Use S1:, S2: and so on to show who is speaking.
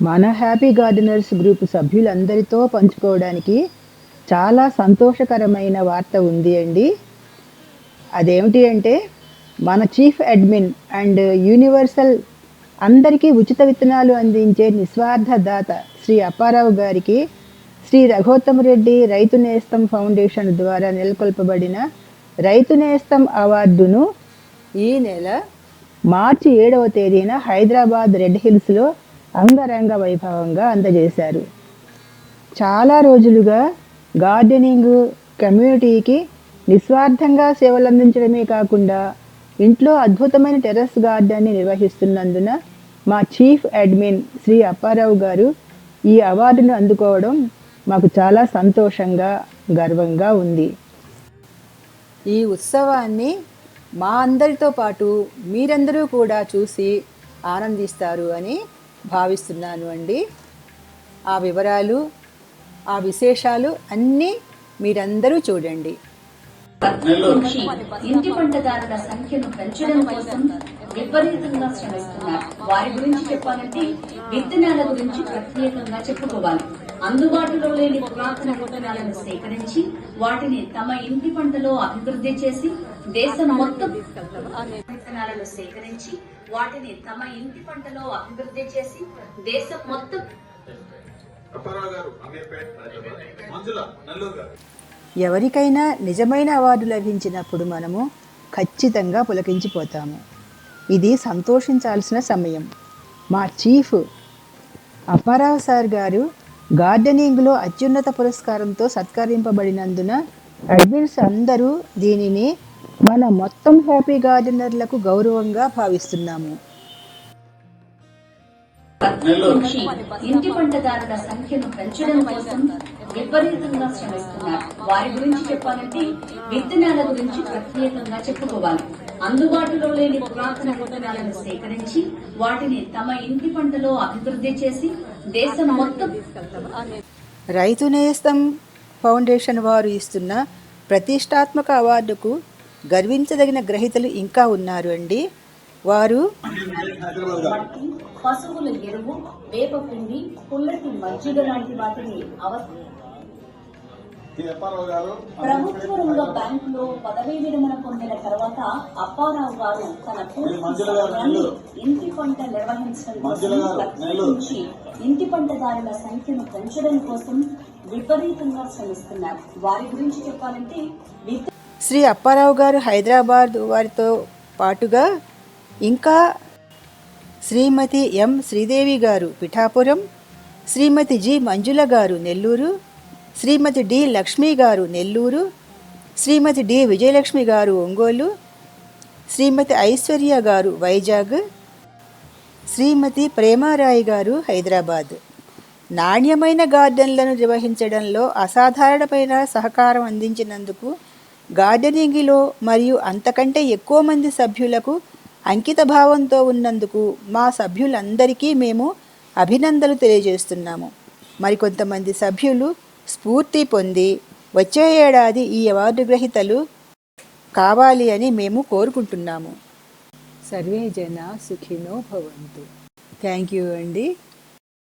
S1: మన happy gardeners group సభ్యులందరితో పంచుకోవడానికి చాలా సంతోషకరమైన వార్త ఉంది అండి. అదేమిటి అంటే మన చీఫ్ అడ్మిన్ అండ్ యూనివర్సల్ అందరికీ ఉచిత విత్తనాలు అందించే నిస్వార్థ దాత శ్రీ అప్పారావు గారికి శ్రీ రఘోత్తమరెడ్డి రైతు నేస్తం ఫౌండేషన్ ద్వారా నెలకొల్పబడిన రైతు నేస్తం అవార్డును ఈ నెల మార్చి ఏడవ తేదీన హైదరాబాద్ రెడ్ హిల్స్లో అంగరంగ వైభవంగా అందజేశారు. చాలా రోజులుగా గార్డెనింగ్ కమ్యూనిటీకి నిస్వార్థంగా సేవలు అందించడమే కాకుండా ఇంట్లో అద్భుతమైన టెర్రస్ గార్డెన్ని నిర్వహిస్తున్నందున మా చీఫ్ అడ్మిన్ శ్రీ అప్పారావు గారు ఈ అవార్డును అందుకోవడం మాకు చాలా సంతోషంగా గర్వంగా ఉంది. ఈ ఉత్సవాన్ని మా అందరితో పాటు మీరందరూ కూడా చూసి ఆనందిస్తారు అని భావిస్తున్నాను అండి. ఆ వివరాలు ఆ విశేషాలు అన్నీ మీరందరూ చూడండి.
S2: ఇంటి పంటదారుల సంఖ్యను పెంచడం కోసం విపరీతంగా శ్రమిస్తున్నారు. వారి గురించి చెప్పాలంటే విత్తనాల గురించి ప్రత్యేకంగా చెప్పుకోవాలి. అందుబాటులో లేని పురాతన విత్తనాలను సేకరించి వాటిని తమ ఇంటి పంటలో అభివృద్ధి చేసి దేశం మొత్తం విత్తనాలను సేకరించి వాటిని తమ ఇంటి పంటలో అభివృద్ధి చేసి దేశం మొత్తం
S1: ఎవరికైనా నిజమైన అవార్డు లభించినప్పుడు మనము ఖచ్చితంగా పులకించిపోతాము. ఇది సంతోషించాల్సిన సమయం. మా చీఫ్ అప్పారావు సార్ గారు గార్డెనింగ్లో అత్యున్నత పురస్కారంతో సత్కరింపబడినందున అడ్మిన్స్ అందరూ దీనిని మన మొత్తం హ్యాపీ గార్డెనర్లకు గౌరవంగా భావిస్తున్నాము.
S2: ఇంటి పంటదారుల సంఖ్యను పెంచడం కోసం విపరీతంగా శ్రమిస్తున్నారు. వారి గురించి చెప్పాలంటే విత్తనాల గురించి ప్రత్యేకంగా చెప్పుకోవాలి. అందుబాటులో లేని పురాతన విత్తనాలను సేకరించి వాటిని తమ ఇంటి పంటలో అభివృద్ధి చేసి దేశం మొత్తం
S1: రైతు నేస్తం ఫౌండేషన్ వారు ఇస్తున్న ప్రతిష్టాత్మక అవార్డుకు గర్వించదగిన గ్రహీతలు ఇంకా ఉన్నారు అండి. వారు
S2: పశువుల ఎరువు వేపపిండి పుల్లటి మజ్జిగ లాంటి వాటిని ప్రభుత్వ రంగ బ్యాంకులో పదవీ విరమణ పొందిన తర్వాత అప్పారావు గారు తన పూర్తి. ఇంటి పంట నిర్వహించడం ఇంటి పంటదారుల సంఖ్యను పెంచడం కోసం విపరీతంగా శ్రమిస్తున్నారు వారి గురించి చెప్పాలంటే
S1: శ్రీ అప్పారావు గారు హైదరాబాద్ వారితో పాటుగా ఇంకా శ్రీమతి ఎం శ్రీదేవి గారు పిఠాపురం శ్రీమతి జి మంజుల గారు నెల్లూరు శ్రీమతి డి లక్ష్మీ గారు నెల్లూరు శ్రీమతి డి విజయలక్ష్మి గారు ఒంగోలు శ్రీమతి ఐశ్వర్య గారు వైజాగ్ శ్రీమతి ప్రేమారాయి గారు హైదరాబాద్. నాణ్యమైన గార్డెన్లను నిర్వహించడంలో అసాధారణమైన సహకారం అందించినందుకు గార్డెనింగ్లో మరియు అంతకంటే ఎక్కువ మంది సభ్యులకు అంకిత భావంతో ఉన్నందుకు మా సభ్యులందరికీ మేము అభినందనలు తెలియజేస్తున్నాము. మరికొంతమంది సభ్యులు స్ఫూర్తి పొంది వచ్చే ఏడాది ఈ అవార్డు గ్రహీతలు కావాలి అని మేము కోరుకుంటున్నాము. సర్వే జన సుఖినో భవంతు. థ్యాంక్ యూ అండి.